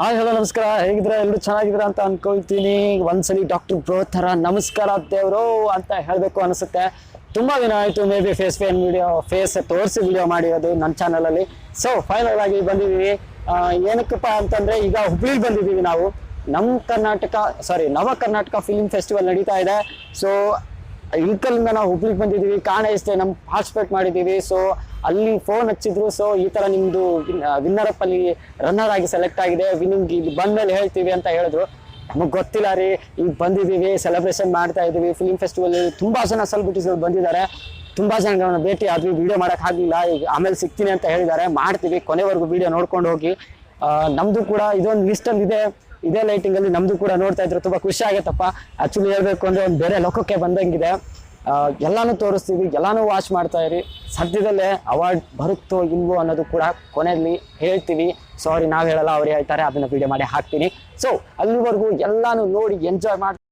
Hi, hello, ನಮಸ್ಕಾರ. ಹೇಗಿದ್ರೆ ಎಲ್ಲರೂ ಚೆನ್ನಾಗಿದ್ರ ಅಂತ ಅನ್ಕೊಳ್ತೀನಿ. ಒಂದ್ಸಲಿ ಡಾಕ್ಟರ್ ಬ್ರೋ ಥರ ನಮಸ್ಕಾರ ದೇವರು ಅಂತ ಹೇಳಬೇಕು ಅನಿಸುತ್ತೆ. ತುಂಬಾ ದಿನ ಆಯಿತು ಮೇ ಬಿ ಫೇಸ್ ಫೇನ್ ವಿಡಿಯೋ ಫೇಸ್ ತೋರಿಸಿ ವಿಡಿಯೋ ಮಾಡಿರೋದು ನನ್ನ ಚಾನಲಲ್ಲಿ ಸೊ ಫೈನಲ್ ಆಗಿ ಬಂದಿದ್ದೀವಿ. ಏನಕ್ಕಪ್ಪ ಅಂತಂದ್ರೆ, ಈಗ ಹುಬ್ಳಿಗೆ ಬಂದಿದ್ದೀವಿ ನಾವು. ನಮ್ಮ ಕರ್ನಾಟಕ ಸಾರಿ ನವ ಕರ್ನಾಟಕ ಫಿಲ್ಮ್ ಫೆಸ್ಟಿವಲ್ ನಡೀತಾ ಇದೆ. ಸೊ ಇಳ್ಕಲ್ಲಿಂದ ನಾವು ಹುಬ್ಳಿಗೆ ಬಂದಿದ್ದೀವಿ ಕಾಣ ಇಷ್ಟೇ ನಮ್ಮ ಪಾರ್ಟಿಸಿಪೇಟ್ ಮಾಡಿದ್ದೀವಿ ಸೊ ಅಲ್ಲಿ ಫೋನ್ ಹಚ್ಚಿದ್ರು ಸೊ ಈ ತರ ನಿಮ್ದು ವಿನ್ನರ್ ಅಪ್ ಅಲ್ಲಿ ರನ್ನರ್ ಆಗಿ ಸೆಲೆಕ್ಟ್ ಆಗಿದೆ ವಿನಿಂಗ್ ಇಲ್ಲಿ ಬಂದ್ಮೇಲೆ ಹೇಳ್ತೀವಿ ಅಂತ ಹೇಳಿದ್ರು. ನಮಗೆ ಗೊತ್ತಿಲ್ಲ ರೀ, ಈಗ ಬಂದಿದ್ದೀವಿ ಸೆಲೆಬ್ರೇಷನ್ ಮಾಡ್ತಾ ಇದೀವಿ ಫಿಲ್ಮ್ ಫೆಸ್ಟಿವಲ್ ತುಂಬಾ ಜನ ಸೆಲೆಬ್ರಿಟೀಸ್ ಬಂದಿದ್ದಾರೆ. ತುಂಬಾ ಜನಗಳನ್ನ ಭೇಟಿ ಆದ್ವಿ ವಿಡಿಯೋ ಮಾಡಕ್ ಆಗ್ಲಿಲ್ಲ, ಈಗ ಆಮೇಲೆ ಸಿಗ್ತೀನಿ ಅಂತ ಹೇಳಿದ್ದಾರೆ. ಮಾಡ್ತೀವಿ, ಕೊನೆವರೆಗೂ ವಿಡಿಯೋ ನೋಡ್ಕೊಂಡು ಹೋಗಿ. ನಮ್ದು ಕೂಡ ಇದೊಂದು ಲಿಸ್ಟ್ ಅಲ್ಲಿ ಇದೆ ಇದೇ ಲೈಟಿಂಗ್ ಅಲ್ಲಿ ನಮ್ದು ಕೂಡ ನೋಡ್ತಾ ಇದ್ರು ತುಂಬಾ ಖುಷಿ ಆಗತ್ತಪ್ಪ. ಆಕ್ಚುಲಿ ಹೇಳ್ಬೇಕು ಅಂದ್ರೆ ಒಂದು ಬೇರೆ ಲೋಕಕ್ಕೆ ಬಂದಂಗಿದೆ. ಎಲ್ಲಾನು ತೋರಿಸ್ತೀವಿ, ಎಲ್ಲಾನು ವಾಚ್ ಮಾಡ್ತಾ ಇರಿ. ಸದ್ಯದಲ್ಲೇ ಅವಾರ್ಡ್ ಬರುತ್ತೋ ಇಲ್ವೋ ಅನ್ನೋದು ಕೂಡ ಕೊನೆಯಲ್ಲಿ ಹೇಳ್ತೀವಿ. ಸಾರಿ ನಾವ್ ಹೇಳಲ್ಲ, ಅವ್ರು ಹೇಳ್ತಾರೆ, ಅದನ್ನ ವಿಡಿಯೋ ಮಾಡಿ ಹಾಕ್ತೀನಿ. ಸೊ ಅಲ್ಲಿವರೆಗೂ ಎಲ್ಲಾನು ನೋಡಿ ಎಂಜಾಯ್ ಮಾಡ್ತಾ